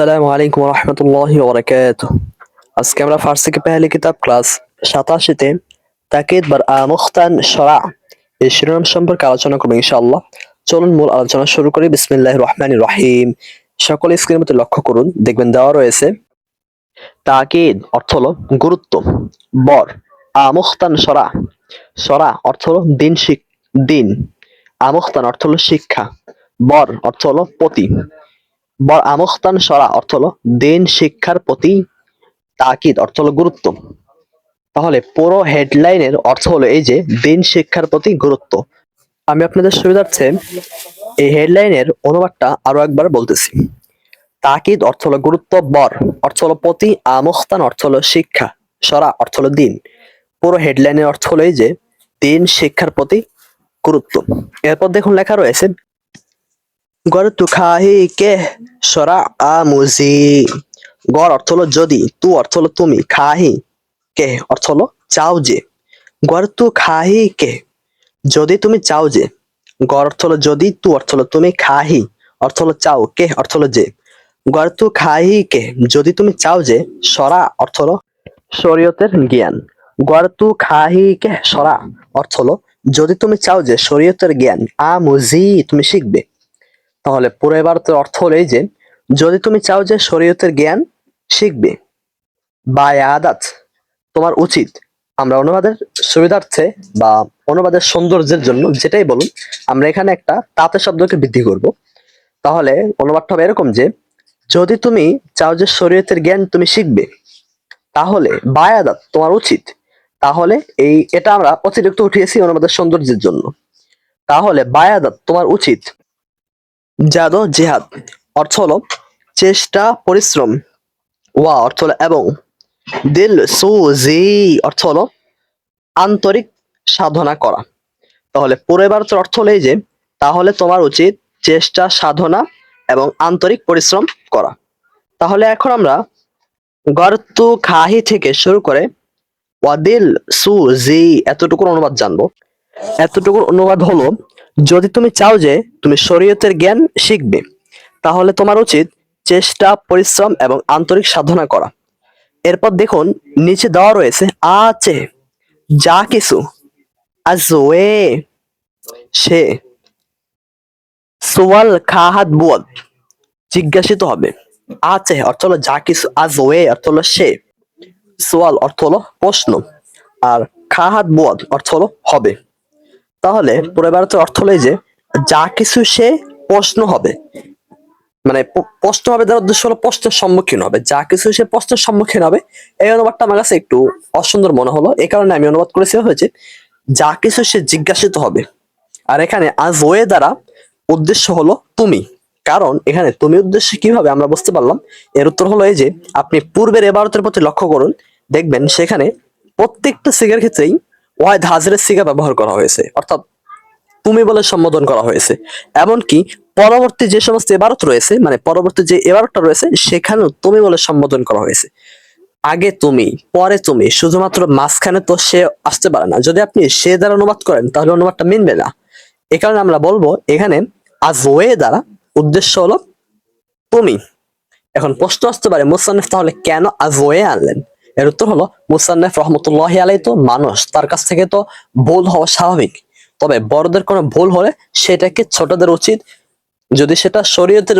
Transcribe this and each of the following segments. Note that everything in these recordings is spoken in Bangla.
আসসালামু আলাইকুম রহমতুল্লাহ ওবরাকাত আজকে আমরা ফার্সি কে পেহলে কিতাব ক্লাস সাতাশিতে তাকিদ বার আমুখতান শরা এই শিরোনাম সম্পর্কে আলোচনা করব ইনশাআল্লাহ। চলুন মূল আলোচনা শুরু করি। বিসমিল্লাহ রহমান রহিম। সকল স্ক্রিনের মধ্যে লক্ষ্য করুন, দেখবেন দেওয়া রয়েছে, তাকিদ অর্থ হলো গুরুত্ব, বর আমুখতান শরা। শরা অর্থ হলো দিন শিক, দিন। আমুখতান অর্থ হলো শিক্ষা, বর অর্থ হলো পতি। বর আমস্তান সরা অর্থ হলো দিন শিক্ষার প্রতি তাকিদ, অর্থ হলো গুরুত্ব। তাহলে পুরো হেডলাইনের অর্থ হলো এই যে দিন শিক্ষার প্রতি গুরুত্ব। আমি আপনাদের সুবিধার্থে এই হেডলাইনের অনুবাদটা আরও একবার বলতেছি। তাকিদ অর্থ হলো গুরুত্ব, বর অর্থ হলো প্রতি আমস্তান অর্থ হলো শিক্ষা, সরা অর্থ হলো দিন। পুরো হেডলাইনের অর্থ হলো এই যে দিন শিক্ষার প্রতি গুরুত্ব। এরপর দেখুন লেখা রয়েছে গড় তু খাহি কে সরা আমুজি। গড় অর্থ হলো যদি, তু অর্থ হলো তুমি, খাহি কে অর্থ হলো চাও যে। গড় তু খাহি কে, যদি তুমি চাও যে। গড় অর্থ হলো যদি, তু অর্থ হলো তুমি, খাহি অর্থ হলো চাও কে অর্থ হলো যে। গড় তু খাহি কে, যদি তুমি চাও যে, সরা অর্থ হলো শরীয়তের জ্ঞান। গড় তু খাহি কে, সরা অর্থ হলো, যদি তুমি চাও যে, শরীয়তের জ্ঞান, আমুজি, তুমি শিখবে। তাহলে পুরো এবারতের অর্থ হলো এই যে, যদি তুমি চাও যে শরীয়তের জ্ঞান শিখবে বা আদাত তোমার উচিত, আমরা অনুবাদের সুবিধার্থে বা অনুবাদের সৌন্দর্যের জন্য যেটাই বলুন, আমরা এখানে একটা তাতে শব্দকে বৃদ্ধি করব। তাহলে অনুবাদটা হবে এরকম যে, যদি তুমি চাও যে শরীয়তের জ্ঞান তুমি শিখবে, তাহলে বায়াদাত তোমার উচিত, তাহলে এই, এটা আমরা অতিরিক্ত উঠিয়েছি অনুবাদের সৌন্দর্যের জন্য। তাহলে বায়াদাত তোমার উচিত জাদো, জেহাদ, অর্থ হলো চেষ্টা, পরিশ্রম। ওয়া অর্থ হলো এবং। দিল সুজি, অর্থ হলো আন্তরিক সাধনা করা। তাহলে পুরো এবার অর্থ হলো এই যে, তাহলে তোমার উচিত চেষ্টা, সাধনা এবং আন্তরিক পরিশ্রম করা। তাহলে এখন আমরা গর্তু খাহি থেকে শুরু করে ওয়াদিল সুজি এতটুকুর অনুবাদ জানব। এতটুকুর অনুবাদ হলো যদি তুমি চাও যে তুমি শরীয়তের জ্ঞান শিখবে, তাহলে তোমার উচিত চেষ্টা, পরিশ্রম এবং আন্তরিক সাধনা করা। এরপর দেখুন, নিচে দেওয়া রয়েছে আছে যা কিছু। সে। সোয়াল খাহাত বুয়াদ জিজ্ঞাসিত হবে। আছে অর্থ হলো যা কিছু, আজওয়ে অর্থ হলো সে। সোয়াল অর্থ হলো প্রশ্ন। আর খাহাত বুয়াদ অর্থ হলো হবে। তাহলে পুরো ভারতের অর্থ হলো যে যা কিছু সে প্রশ্ন হবে। মানে প্রশ্ন হবে তার উদ্দেশ্য হলো প্রশ্নের সম্মুখীন হবে। যা কিছু সে প্রশ্নের সম্মুখীন হবে এই অনুবাদটা আমার কাছে একটু অসুন্দর মনে হলো। এই কারণে আমি অনুবাদ করেছি হয়েছে যা কিছু সে জিজ্ঞাসিত হবে। আর এখানে আজ ওয়ে দ্বারা উদ্দেশ্য হলো তুমি। কারণ এখানে তুমি উদ্দেশ্য কীভাবে আমরা বুঝতে পারলাম। এর উত্তর হলো এই যে আপনি পূর্বের এবারতের প্রতি লক্ষ্য করুন। দেখবেন সেখানে প্রত্যেকটা সিগার ক্ষেত্রেই ওয়াইদ হাজিরের সিগা ব্যবহার করা হয়েছে, অর্থাৎ তুমি বলে সম্বোধন করা হয়েছে। এমনকি পরবর্তী যে সমস্ত এবারত রয়েছে মানে পরবর্তী যে এবারতটা রয়েছে, সেখানেও তুমি বলে সম্বোধন করা হয়েছে। আগে তুমি, পরে তুমি, শুধুমাত্র মাঝখানে তো সে আসতে পারে না। যদি আপনি সে দ্বারা অনুবাদ করেন, তাহলে অনুবাদটা মিলবে না। এ কারণে আমরা বলব, এখানে আজ ওয়ে দ্বারা উদ্দেশ্য হলো তুমি। এখন প্রশ্ন আসতে পারে, মুসান্নেফ তাহলে কেন আজ ওয়ে আনলেন? এর উত্তর হলো, মুসান্নেফ রহমতুল্লাহ আলাই তো মানুষ, তার কাছ থেকে তো ভুল হওয়া স্বাভাবিক। তবে বড়দের কোনো ভুল হলে সেটাকে ছোটদের উচিত যদি সেটা শরীয়তের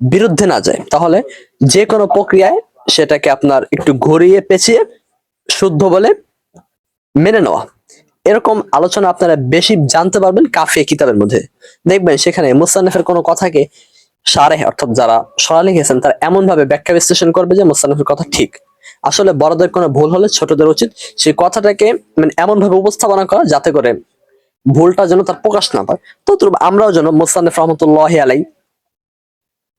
বিরুদ্ধে না যায়। তাহলে যে কোনো প্রক্রিয়ায় সেটাকে আপনার একটু ঘুরিয়ে পেঁচিয়ে শুদ্ধ বলে মেনে নেওয়া। এরকম আলোচনা আপনারা বেশি জানতে পারবেন কাফিয়া কিতাবের মধ্যে। দেখবেন সেখানে মুসান্নেফের কোনো কথাকে সারে অর্থাৎ যারা সরা লিখেছেন তারা এমন ভাবে ব্যাখ্যা বিশ্লেষণ করবে যে মুসান্নেফের কথা ঠিক। আসলে বড়দের কোনো ভুল হলে ছোটদের উচিত সেই কথাটাকে মানে এমন ভাবে উপস্থাপনা করা যাতে করে ভুলটা যেন তার প্রকাশ না পায়। তো আমরাও যেন মুসান্নেফ রহমতুল্লাহ আলাই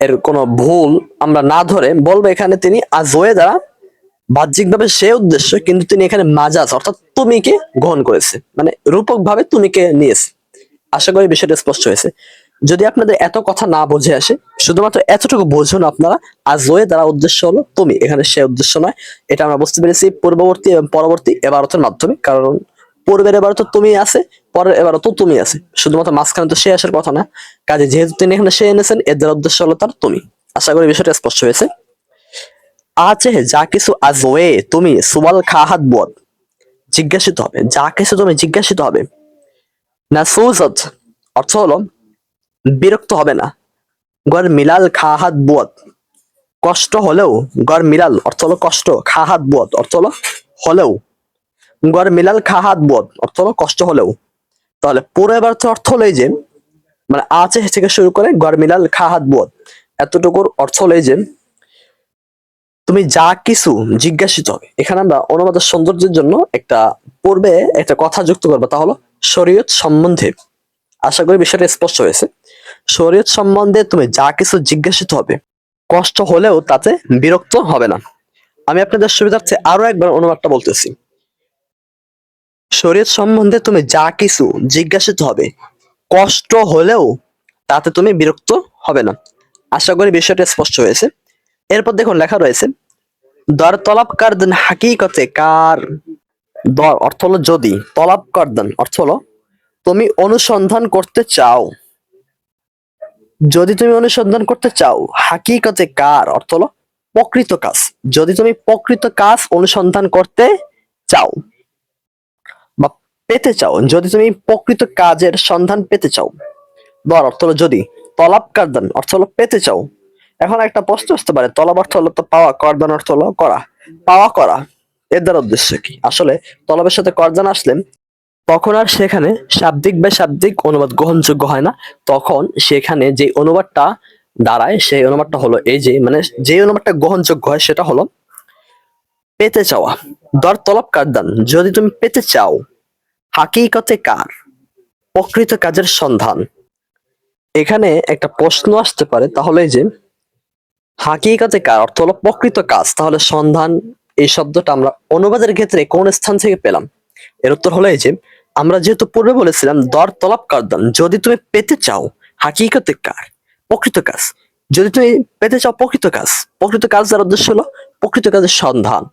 এর কোনো ভুল আমরা না ধরে বলব এখানে তিনি আজওয়ে দ্বারা বাহ্যিকভাবে সে উদ্দেশ্য, কিন্তু তিনি এখানে মাজাজ, অর্থাৎ তুমিকে গ্রহণ করেছে। মানে রূপক ভাবে তুমিকে নিয়েছে। আশা করি বিষয়টা স্পষ্ট হয়েছে। যদি আপনাদের এত কথা না বুঝে আসে, শুধুমাত্র এতটুকু বুঝুন আপনারা আজওয়ে দ্বারা উদ্দেশ্য হলো তুমি, এখানে সে উদ্দেশ্য নয়। এটা আমরা বুঝতে পেরেছি পূর্ববর্তী এবং পরবর্তী এবারতের মাধ্যমে, কারণ পূর্বের এবার তো তুমি আছে, পরের এবার তো তুমি আছে। শুধুমাত্র মাঝখানে তো সে আসার কথা না, কাজে যেহেতু তিনি এখানে সে এনেছেন এর দ্বারা উদ্দেশ্য হলো তার তুমি। আশা করি বিষয়টা স্পষ্ট হয়েছে। আছে যা কিছু আজ ওয়ে তুমি সুবাল খাহাত বদ। জিজ্ঞাসিত হবে, যা কিছু তুমি জিজ্ঞাসিত হবে। না সুজত অর্থ হলো বিরক্ত হবে না। গড় মিলাল খাহাত বুয়াত। কষ্ট হলেও, গড় মিলাল, অর্থ হলো কষ্ট খাহাত বুয়াত, অর্থ হলো হলেও। গর মিলাল খাহাত বুয়াত, অর্থ হলো কষ্ট হলেও। তাহলে পুরো এবার অর্থ হলো এই যে মানে আছে থেকে শুরু করে গড় মিলাল খাহাত বুয়াত। এতটুকুর অর্থ হলো এই যে, তুমি যা কিছু জিজ্ঞাসিত এখানে আমরা অনুবাদের সৌন্দর্যের জন্য একটা পূর্বে একটা কথা যুক্ত করব, তা হলো শরীয়ত সম্বন্ধে। আশা করি বিষয়টা স্পষ্ট হয়েছে। শরীয়ত সম্বন্ধে তুমি যা কিছু জিজ্ঞাসিত হবে, কষ্ট হলেও তাতে বিরক্ত হবে না। আমি আপনাদের সুবিধার্থে আরও একবার অনুবাদটা বলতেছি। শরীয়ত সম্বন্ধে তুমি যা কিছু জিজ্ঞাসিত হবে, কষ্ট হলেও তাতে তুমি বিরক্ত হবে না। আশা করি বিষয়টা স্পষ্ট হয়েছে। এরপর দেখুন লেখা রয়েছে, দর তলাব কারদান হাকিকতে কার দর অর্থ হলো যদি, তলাব কারদান অর্থ হলো, তুমি অনুসন্ধান করতে চাও। যদি তুমি অনুসন্ধান করতে চাও, হাকিকতে কার অর্থ হলো প্রকৃত কাজ। যদি তুমি প্রকৃত কাজ অনুসন্ধান করতে চাও বা পেতে চাও, যদি তুমি প্রকৃত কাজের সন্ধান পেতে চাও দর অর্থ হলো যদি, তলাব কারদান অর্থ হলো পেতে চাও। এখন একটা প্রশ্ন আসতে পারে, তলব অর্থ হলো তো পাওয়া, করদান অর্থ হলো করা। পাওয়া করা, এর দ্বারা উদ্দেশ্য কি? আসলে তলবের সাথে করদান আসলে তখন আর সেখানে শাব্দিক বা শাব্দিক অনুবাদ গ্রহণযোগ্য হয় না। তখন সেখানে যে অনুবাদটা দাঁড়ায়, সেই অনুবাদটা হলো এই যে মানে যে অনুবাদটা গ্রহণযোগ্য হয় সেটা হলো, পেতে চাওয়া, দর তলব কারদান যদি তুমি পেতে চাও, হাকিকতে কার? প্রকৃত কাজের সন্ধান। এখানে একটা প্রশ্ন আসতে পারে, তাহলে যে, হাকিকাতে কার? অর্থ হলো প্রকৃত কাজ। তাহলে সন্ধান, এই শব্দটা আমরা অনুবাদের ক্ষেত্রে কোন স্থান থেকে পেলাম? এর উত্তর হলো এই যে, আমরা যেহেতু পূর্বে বলেছিলাম, দর, তলব, কারদান, যদি তুমি পেতে চাও, হাকিকতে কার? প্রকৃত কাজ। যদি তুমি পেতে চাও, প্রকৃত কাজ। প্রকৃত কাজ যার উদ্দেশ্য হলো প্রকৃত কাজের সন্ধান।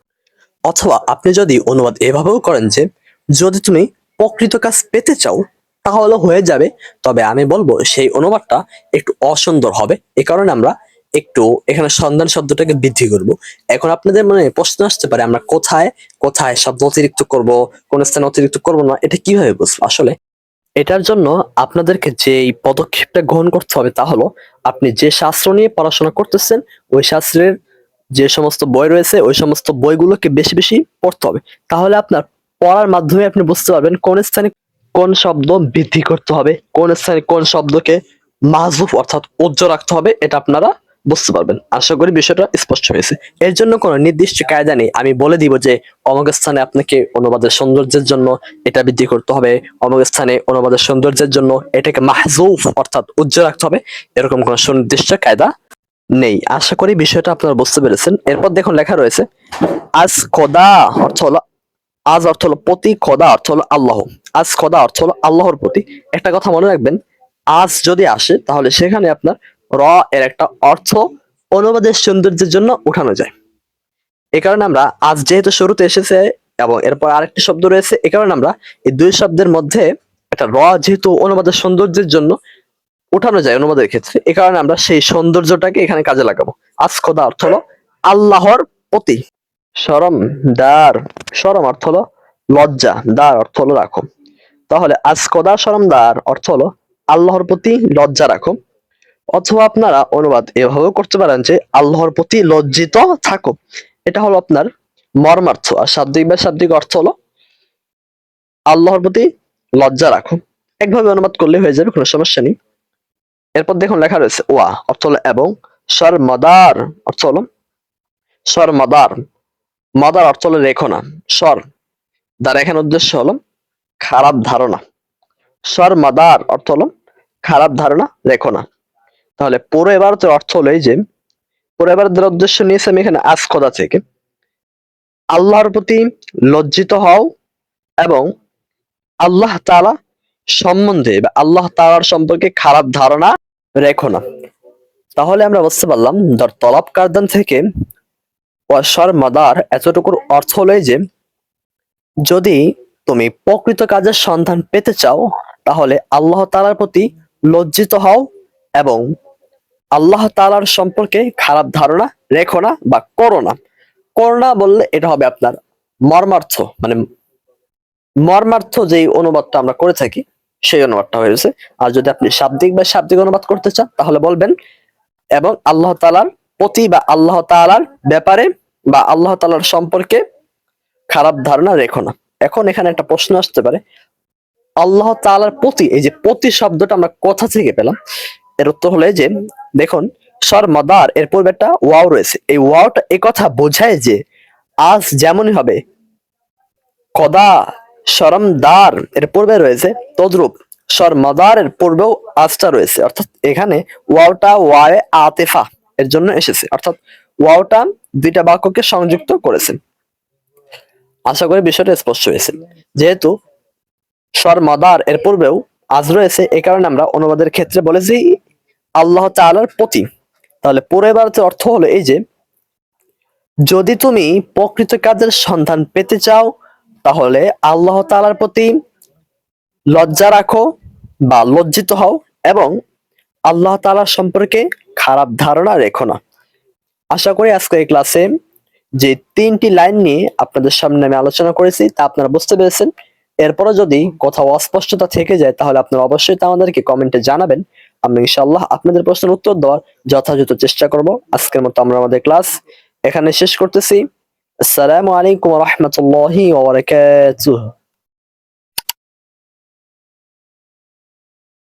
অথবা আপনি যদি অনুবাদ এভাবেও করেন যে, যদি তুমি প্রকৃত কাজ পেতে চাও, তাহলে হয়ে যাবে, তবে আমি বলব সেই অনুবাদটা একটু অসুন্দর হবে। এ কারণে আমরা একটু এখানে সন্ধান শব্দটাকে বৃদ্ধি করব। এখন আপনাদের মনে প্রশ্ন আসতে পারে, আমরা কোথায় কোথায় শব্দ অতিরিক্ত করব, কোন স্থানে অতিরিক্ত করব না, এটা কীভাবে বুঝব? আসলে এটার জন্য আপনাদেরকে যে পদক্ষেপটা গ্রহণ করতে হবে তা হলো, আপনি যে শাস্ত্র নিয়ে পড়াশোনা করতেছেন, ওই শাস্ত্রের যে সমস্ত বই রয়েছে, ওই সমস্ত বইগুলোকে বেশি বেশি পড়তে হবে। তাহলে আপনার পড়ার মাধ্যমে আপনি বুঝতে পারবেন কোন স্থানে কোন শব্দ বৃদ্ধি করতে হবে, কোন স্থানে কোন শব্দকে মাহজুফ অর্থাৎ উজ্জ্ব রাখতে হবে, এটা আপনারা বুঝতে পারবেন। আশা করি বিষয়টা স্পষ্ট হয়েছে। এর জন্য কোনো নির্দিষ্ট কায়দা নেই। আমি বলে দিব যে অমুক স্থানে আপনাকে অনুবাদের সৌন্দর্যের জন্য এটা বৃদ্ধি করতে হবে। অমুক স্থানে অনুবাদের সৌন্দর্যের জন্য এটাকে মাহজুফ অর্থাৎ উজ্জ্বল রাখতে হবে। এরকম কোনো সুনির্দিষ্ট কায়দা নেই। আশা করি বিষয়টা আপনারা বুঝতে পেরেছেন। এরপর দেখুন লেখা রয়েছে, আজ খোদা অর্থ হলো, আজ অর্থ হলো প্রতি, খোদা অর্থ হলো আল্লাহ। আজ খোদা অর্থ হলো আল্লাহর প্রতি। একটা কথা মনে রাখবেন, আজ যদি আসে, তাহলে সেখানে আপনার র এর একটা অর্থ অনুবাদের সৌন্দর্যের জন্য উঠানো যায়। এ কারণে আমরা আজ যেহেতু শুরুতে এসেছে এবং এরপর আরেকটি শব্দ রয়েছে, এ কারণে আমরা এই দুই শব্দের মধ্যে একটা র যেহেতু অনুবাদের সৌন্দর্যের জন্য উঠানো যায় অনুবাদের ক্ষেত্রে, এ কারণে আমরা সেই সৌন্দর্যটাকে এখানে কাজে লাগাবো। আজ খোদা অর্থ হলো আল্লাহর প্রতি। সরম, দার, সরম অর্থ হলো লজ্জা, দার অর্থ হলো রাখো। তাহলে আজ খোদা, সরম, দার অর্থ হলো আল্লাহর প্রতি লজ্জা রাখো। অথবা আপনারা অনুবাদ এভাবেও করতে পারেন যে আল্লাহর প্রতি লজ্জিত থাকো। এটা হলো আপনার মর্মার্থ। আর শাব্দিক বা শাব্দিক অর্থ হলো আল্লাহর প্রতি লজ্জা রাখো। একভাবে অনুবাদ করলে হয়ে যাবে, কোনো সমস্যা নেই। এরপর দেখুন লেখা রয়েছে, ওয়া, অর্থ হলো এবং। সর মদার অর্থ হলো সর মদার মদার অর্থ হলো রেখো না সর দ্বারা এখানে উদ্দেশ্য হলো খারাপ ধারণা। সর মাদার অর্থ হলো খারাপ ধারণা রেখো না তাহলে পুরো এবারতের অর্থ হলো এই যে, পুরো এবারতের উদ্দেশ্য নিয়েছে, আমি এখানে আজ খোদা থেকে আল্লাহর প্রতি লজ্জিত হও এবং আল্লাহ তালা সম্বন্ধে বা আল্লাহ তাআলার সম্পর্কে খারাপ ধারণা রেখো না। তাহলে আমরা বুঝতে পারলাম, ধর তলাব কারদান থেকে ওয়াসর মাদার এতটুকুর অর্থ হলো যে, যদি তুমি প্রকৃত কাজের সন্ধান পেতে চাও, তাহলে আল্লাহ তাআলার প্রতি লজ্জিত হও এবং আল্লাহ তালার সম্পর্কে খারাপ ধারণা রেখো না বা করো না। করো না বললে এটা হবে আপনার মর্মার্থ মানে মর্মার্থ যেই অনুবাদটা আমরা করে থাকি, সেই অনুবাদটা হয়েছে আর যদি আপনি শাব্দিক বা শাব্দিক অনুবাদ করতে চান, তাহলে বলবেন, এবং আল্লাহ তালার প্রতি বা আল্লাহ তালার ব্যাপারে বা আল্লাহ তালার সম্পর্কে খারাপ ধারণা রেখো না। এখন এখানে একটা প্রশ্ন আসতে পারে। আল্লাহ তালার প্রতি, এই যে প্রতি শব্দটা আমরা কোথা থেকে পেলাম এর উত্তর হলো যে, দেখুন সর মাদার এর পূর্বে একটা ওয়াও রয়েছে। এই ওয়াওটা এই কথা বোঝায় যে, আজ যেমনই হবে, কদা শরমদার এর পূর্বে রয়েছে তদ্রূপ সর মাদার এর পূর্বেও আজটা রয়েছে। অর্থাৎ এখানে ওয়াওটা ওয়ায়ে আতেফা এর জন্য এসেছে। অর্থাৎ ওয়াওটা দুইটা বাক্যকে সংযুক্ত করেছে। আশা করি বিষয়টা স্পষ্ট হয়েছে। যেহেতু স্বর মাদার এর পূর্বেও আজ রয়েছে এই কারণে আমরা অনুবাদের ক্ষেত্রে বলেছি আল্লাহ তালার প্রতি। তাহলে পরে পরিবারতে অর্থ হলো এই যে, যদি তুমি প্রকৃত কাজের সন্ধান পেতে চাও, তাহলে আল্লাহ তালার প্রতি লজ্জা রাখো বা লজ্জিত হও এবং আল্লাহ তাআলার সম্পর্কে খারাপ ধারণা রেখো না। আশা করি আজকে এই ক্লাসে যে তিনটি লাইন নিয়ে আপনাদের সামনে আমি আলোচনা করেছি, তা আপনারা বুঝতে পেরেছেন। এরপরে যদি কোথাও অস্পষ্টতা থেকে যায়, তাহলে আপনারা অবশ্যই তা আমাদেরকে কমেন্টে জানাবেন। আমি ইনশাল্লাহ আপনাদের প্রশ্নের উত্তর দেওয়ার যথাযথ চেষ্টা করব। আজকের মতো আমরা আমাদের ক্লাস এখানে শেষ করতেছি। আসসালামু আলাইকুম রহমতুল্লাহ ওয়া বারাকাতুহু।